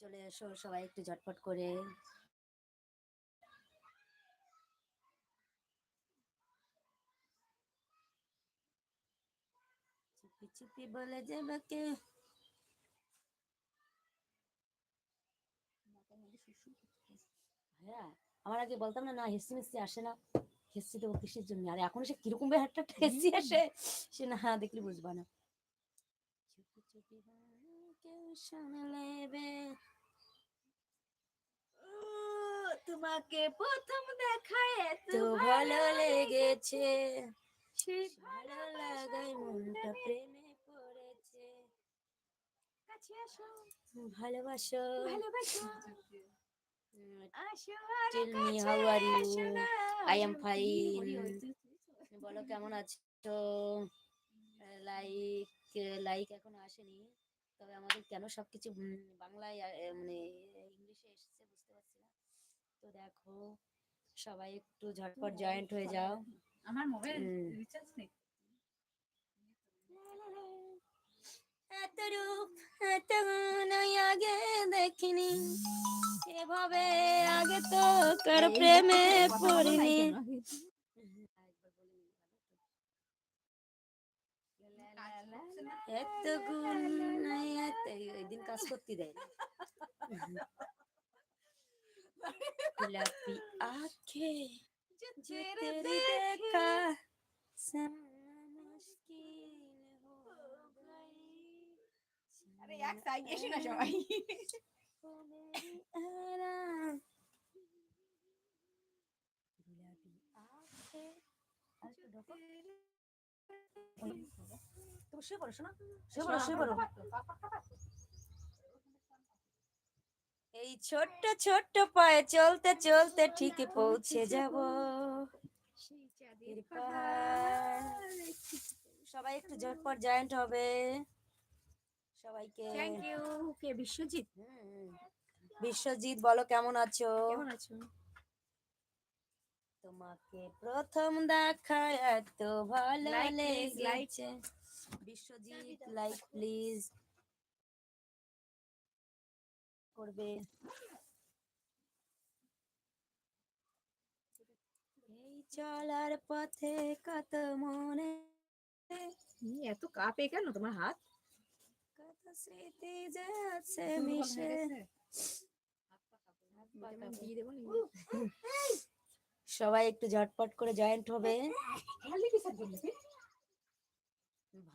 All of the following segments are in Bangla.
চলে এসো সবাই একটু ঝটপট করে। চুপি চুপি বলে কে হ্যাঁ আমার আগে বলতাম না না হেসি মেসি আসে না। হেসি দেবো কিসের জন্য? আর এখন সে কীরকম ভাবে একটা হেসি আসে সে না দেখলে বুঝবা না চুপি চুপি বলে কেউ শুনে নেবে তোমাকে প্রথম দেখায় এত ভালো লেগেছে। সে ভালো লাগায় মনটা প্রেমে পড়েছে। কাছে আসো। ভালোবাসো। ভালোবাসো। উম, আসো আর Tell me how are you? I am fine. ওই, ওই, তুই- বলো কেমন আছো? লাইক লাইক এখন আসেনি। তবে আমাদের কেন সবকিছু বাংলায় মানে ইংলিশে এসেছে বুঝতে পারছি না। তো দেখো সবাই একটু ঝটপট জয়েন্ট হয়ে যাও। আমার মোবাইল রিচার্জ নেই? এত রূপ এত আগে দেখিনি। এভাবে আগে তো কার প্রেমে পড়িনি। এত গুণ নাই এত এই দিন কাজ করতে দেয় না। गुलाबी आंखें जो तेरी देखा समझना मुश्किल हो गई আরে এক সাইড এসে না সবাই वो मेरी आराम गुलाबी आंखें আর একটু ঢোকো। তুমি শুয়ে পড়ো শোনা শুয়ে পড়ো শুয়ে পড়ো এই ছোট্ট ছোট্ট পায়ে চলতে চলতে ঠিক পৌঁছে যাব। সবাই একটু ঝটপট জয়েন্ট হবে। সবাইকে থ্যাংক ইউ কে বিশ্বজিৎ? বিশ্বজিৎ বলো কেমন আছো? কেমন আছো? তোমাকে প্রথম দেখা এত ভালো লেগেছে। বিশ্বজিৎ লাইক প্লিজ করবে। এই চলার পথে কত মনে এত কাঁপে কেন তোমার হাত? কত স্মৃতি যে আছে মিশে। দিয়ে দেবো সবাই একটু ঝটপট করে জয়েন্ট হবে।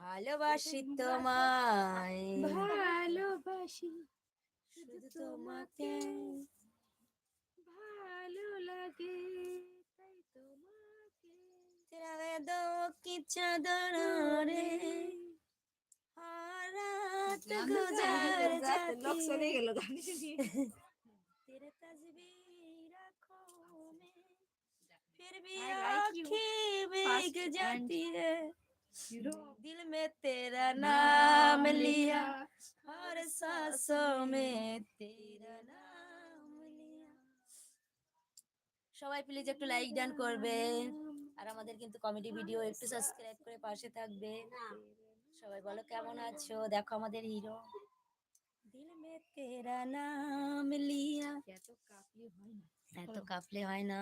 ভালোবাসি তোমায়। ভালোবাসি শুধু তোমাকে। ভালো লাগে তাই তোমাকে। তেরা দো কি চাদর রে হারাত গুজার জাতি। फिर भी I like you. आँखें Fast भीग and जाती है Hero. दिल में तेरा नाम लिया और सांसों में तेरा नाम लिया সবাই প্লিজ একটু লাইক ডান করবে আর আমাদের কিন্তু কমেডি ভিডিও একটু সাবস্ক্রাইব করে পাশে থাকবে সবাই বলো কেমন আছো দেখো আমাদের হিরো দিল মে তেরা নাম লিয়া এত কাঁপলে হয় না এত কাঁপলে হয় না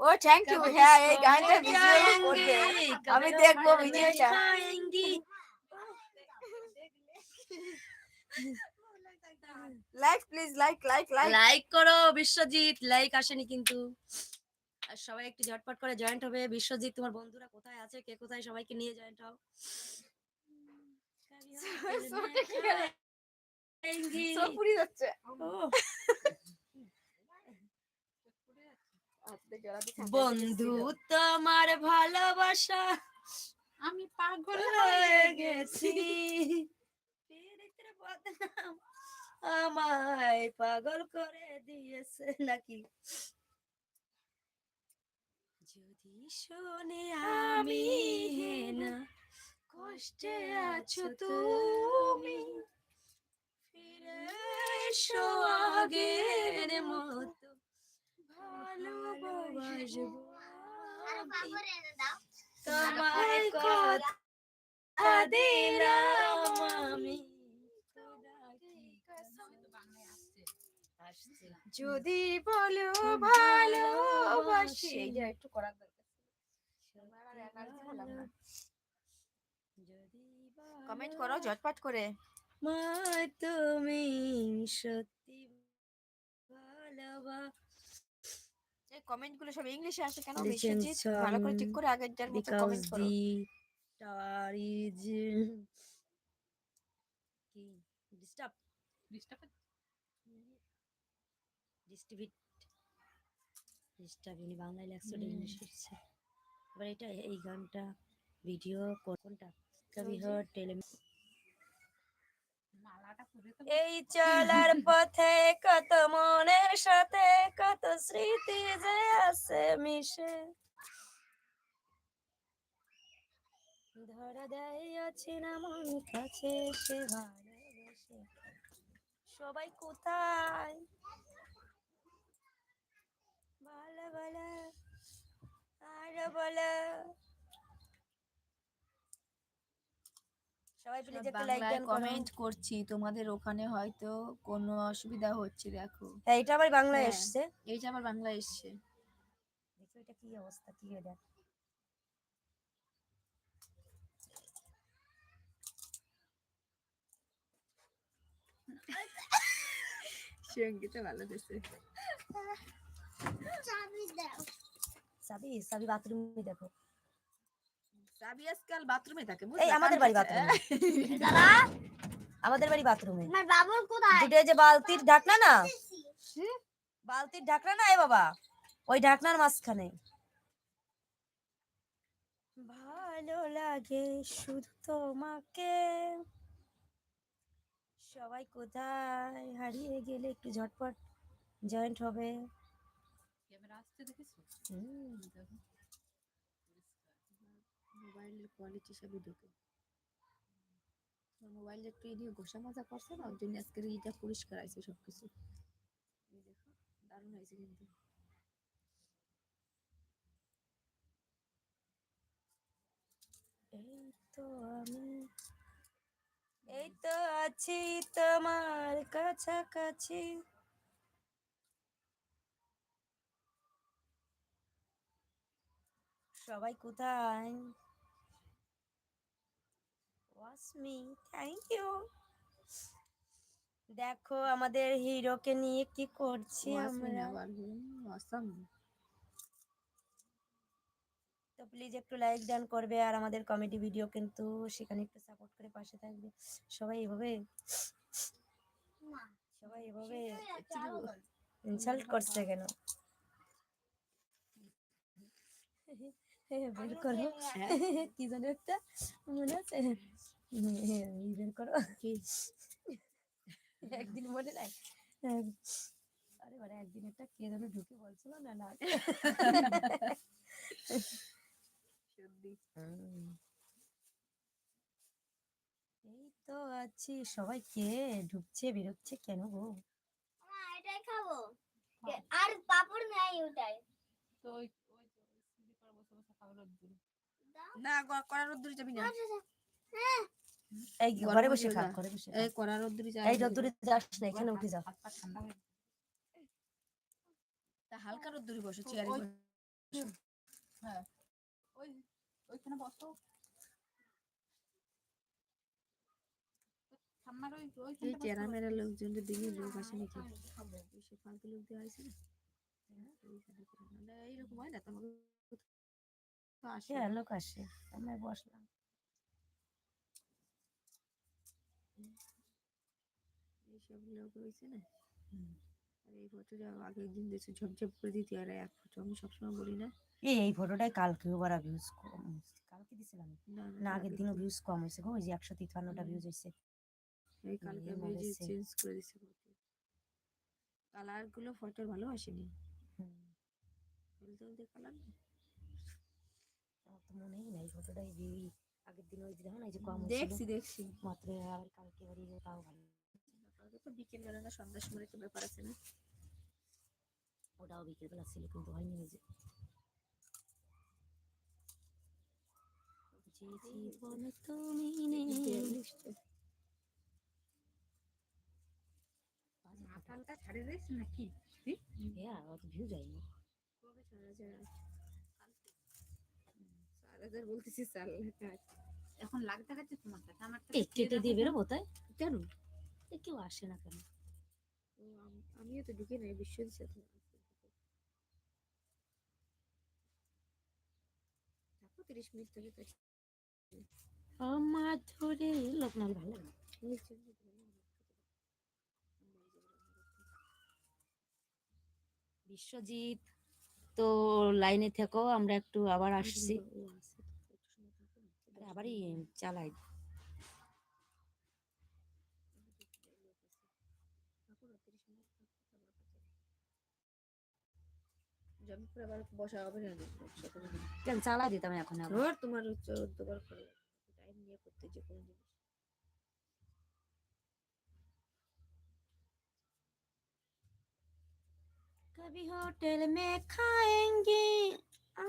ও থ্যাংক ইউ হ্যাঁ এই গানটা ভিডিও করবে আমি দেখব ভিডিওটা like please like like like like করো বিশ্বজিৎ. লাইক আসেনি কিন্তু। আর সবাই একটু ঝটপট করে জয়েন্ট হবে। বিশ্বজিৎ তোমার বন্ধুরা কোথায় আছে? কে কোথায়? সবাইকে নিয়ে জয়েন্ট হও? সব পুরি যাচ্ছে। বন্ধু তোমার ভালোবাসা আমি পাগল হয়ে গেছি। আমায় পাগল করে দিয়েছে নাকি? যদি শোনে আমি না কষ্টে আছো তুমি ফিরে এসো আগের মতো। ভালোবাসবো তোমায় কথা দিলাম আমি যদি বলো ভালোবাসি একটু করার দরকার কমেন্ট করো ঝটপট করে। মা তুমি সত্যি ভালোবা এই কমেন্টগুলো সব ইংলিশে আসে কেন? বিশ্বজিৎ ভালো করে ঠিক করে আগের যার মতো কমেন্ট করো। tower is কি? ডিস্টার্ব ডিস্ট্রিবিউট ডিস্টার্ব ইনি বাংলায় লেখছে ইংলিশে লিখছে এবার এটা এই গানটা ভিডিও কোনটা? কবি হর টেলে এই চলার পথে কত মনের সাথে, কত স্মৃতি যে আছে মিশে। ধরা দেয় আছে না মন কাছে সে সবাই কোথায়? ভালো ভালো আরও বলো। সবাই প্লিজ একটু লাইক দেন কমেন্ট করছি তোমাদের ওখানে হয়তো কোনো অসুবিধা হচ্ছে দেখো। হ্যাঁ এটা আবার বাংলায় হ্যাঁ। এসছে। এই যে আমার বাংলা এসছে। দেখি এটা কি অবস্থা কি এটা সঙ্গীতে ভালো দিচ্ছে সাবি সাবি বাথরুমে দেখো। আজকাল বাথরুমে থাকে এই আমাদের বাড়ি বাথরুমে। আমাদের বাড়ি বাথরুমে। আমার বাবুর কোথায়? দুটো যে বালতির ঢাকনা না? বালতির ঢাকনা না এ বাবা? ওই ঢাকনার মাঝখানে। ভালো লাগে শুধু তোমাকে। সবাই কোথায়? হারিয়ে গেলে একটু ঝটপট জয়েন্ট হবে। হুম, মোবাইলের কোয়ালিটি সবই ঢুকে। মোবাইল একটু এদিকে ঘষা মাজা করছে না ওর জন্য আজকে ইটা পরিষ্কার আছে সবকিছু। এই দেখো, দারুণ হয়েছে কিন্তু। এই তো আমি, এই তো আছি তোমার কাছাকাছি। সবাই কোথায়? ওয়াসমি থ্যাংক ইউ দেখো আমাদের হিরোকে নিয়ে কি করছি আমরা? তো প্লিজ একটু লাইক ডান করবে আর আমাদের কমেডি ভিডিও কিন্তু সেখানে একটু সাপোর্ট করে পাশে থাকবে। সবাই এভাবে সবাই এভাবে ইনসাল্ট করছে কেন? বের করো। কি যেন একটা মনে আছে করো। একদিন মনে নাই আরে মানে একদিন একটা কে যেন ঢুকে বলছিল না না। সত্যি। এই তো আছি। সবাই কে ঢুকছে বেরোচ্ছে কেন গো? এটাই খাব। আর পাপড় নাই ওটাই। দাও। না গ- কড়া রোদ্দুরে যাবি না। হ্যাঁ। এই ঘরে বসে হয়ে খা ঘরে বসে এই কড়া রোদ্দুরে যা এই রোদ্দুরে যাস না এখানে উঠে যাও তা হালকা রোদ্দুরে বসো চেয়ারে হ্যাঁ। ওই ওইখানে বসো। এই। চেরা মেরা লোকজনদের দিকে লোক আসে নাকি? সে ফালতু লোক দিয়ে আসে না? এইখানে করে না। না, এইরকম হয় না তোমার তো আসে হ্যাঁ লোক আসে। আমরা বসলাম। লোক হয়েছে না? আর এই ফটোটা আগের দিন দিয়েছে ঝপঝপ করে দিতে। আর এক ফটো আমি সবসময় বলি না। এই এই ফটোটাই কালকে ওবার ভিউজ কম কালকে দিছিলাম। না না আগের দিনও ভিউজ কম হয়েছে গো ওই যে একশো তিপ্পান্নটা ভিউজ হয়েছে। এই কালকে মারেছে। চেঞ্জ করে দিছি কালারগুলো ফটো ভালো আসেনি। হলদে হলদে কালার আমার তো মনেই নাই ফটোটাই আগের দিন ওই যে দেখো না এই যে কম দেখছি দেখছি। মাত্র আবার কালকে বাড়ি তাও ভালো কালকে তো বিকেল না সন্ধ্যার সময় তো ব্যাপার আছে না। ওটাও বিকেলবেলা ছিল কিন্তু হয়নি ওই যে যে জীবন তুমি নেই ছাড়ে দিয়েছে নাকি? হ্যাঁ অত ভিউ যায়নি। কবে চার হাজার চার হাজার বলতেছি চার লাখ। এখন লাখ দেখাচ্ছে তোমার কাছে আমার কেটে দিয়ে বেরোবো তাই? কেন? এ কেউ আসে না কেন? আমিও তো ঢুকে নাই বিশ্বজিৎ সাথে থাকো তিরিশ মিনিট থেকে আমার ধরে লোক ভালো। বিশ্বজিৎ তো লাইনে থেকো আমরা একটু আবার আসছি। তো, না, আরে আবারই চালাই থাকো না, 30 মিনিট থাকো, তারপর কাছে। জমিপুরে আবার বসা হবে না ব্যবসা করে দিন। কেন চালাই দিতাম এখন আবার ধর তোমার চোদ্দবার করে টাইম নিয়ে করতে যে কোনো জিনিস कभी होटल में खाएंगे आ,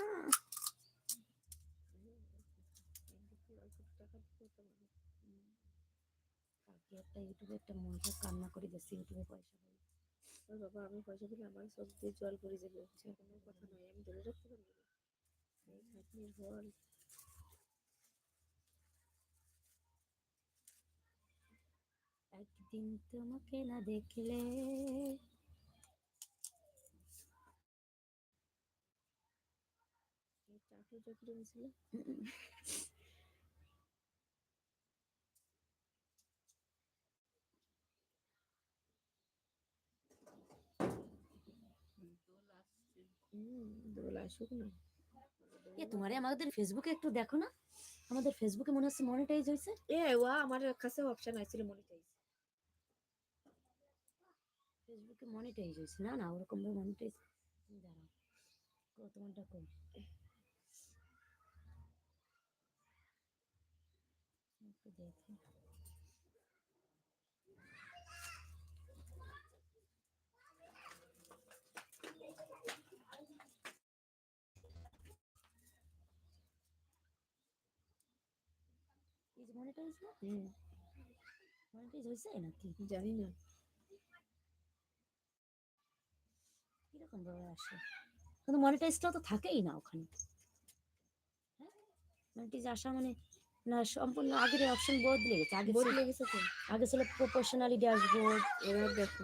কালকে একটা ইউটিউবে একটা মহিলা কান্না করে দিচ্ছে ইউটিউবে পয়সা পাই বাবা, আমি পয়সা দিলে আমার সব দিয়ে জল পড়ে যাবে সে কোনো কথা নয়, আমি ধরে রাখতে পারব না। একদিন তোমাকে না দেখলে। চাকরি চাকরি হয়েছিল দোল আসুক না। এ তোমারে আমাদের ফেসবুকে একটু দেখো না। আমাদের ফেসবুকে মনে হচ্ছে মনিটাইজ হয়েছে এ ওয়া আমার কাছে অপশন আছে মনিটাইজ ফেসবুকে মনিটাইজ হয়েছে না না ওরকম ভাবে মনিটাইজ দাঁড়াও তোমারটা কো একটু দেখি। মনিটাইজ না হুম মনিটাইজ হয়েছে নাকি জানি না কীরকম ভাবে আসে? কিন্তু মনিটাইজটা তো থাকেই না ওখানে। হ্যাঁ? মনিটাইজ আসা মানে না সম্পূর্ণ আগের অপশন বদলে গেছে। আগে বদলে গেছে তো। আগে ছিল প্রপোর্শনালি ড্যাশবোর্ড এবার দেখো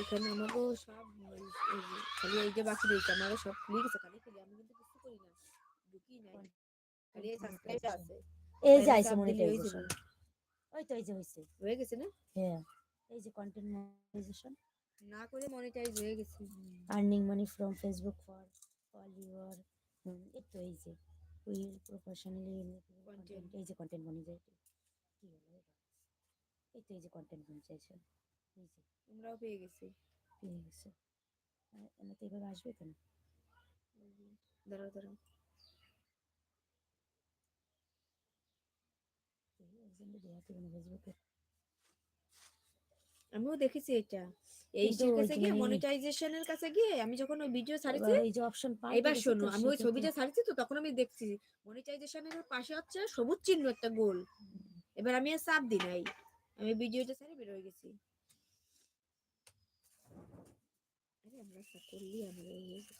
এখানে আমাকেও সব যে খালি এই যে বাকি রয়েছে আমাকে সব খুলে গেছে খালি খুলে আমি কিন্তু কিছু করি না। ঢুকি নাই। খালি সাবস্ক্রাইব আছে। এই যে চাপ মনিটাইজেশন ওই তো এই যে হইছে। হয়ে গেছে না? হ্যাঁ। এই যে কন্টেন্ট মনিটাইজেশন না করে মনিটাইজ হয়ে গেছে। Earning money from Facebook for all your এই তো এই যে। We professionally. এই যে কন্টেন্ট মনিটাইজেশন কি হলো? এই তো এই যে কন্টেন্ট মনিটাইজেশন এই যে। আমরাও পেয়ে গেছি। পেয়ে গেছে। এমনিতে এভাবে আসবে কেন? দাঁড়াও দাঁড়াও একজনকে দেওয়া ছিল না ফেসবুকে আমিও দেখেছি এটা। এই কাছে গিয়ে মনিটাইজেশনের কাছে গিয়ে আমি যখন ওই ভিডিও ছাড়িছি এই যে অপশন পাই এবার শোনো আমি ওই ছবিটা ছাড়ছি তো তখন আমি দেখছি মনিটাইজেশনের পাশে হচ্ছে সবুজ চিহ্ন একটা গোল। এবার আমি আর চাপ দিই নাই। আমি ভিডিওটা ছাড়ি বের হয়ে গেছি। আরে আমরা করলি আমরা এই গেছে।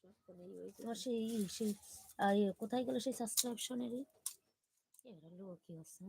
সব ফোনেই গেছে। তোমার সেই সেই ইয়ে, কোথায় গেল সেই সাবস্ক্রিপশনের এবার লোক কি হচ্ছে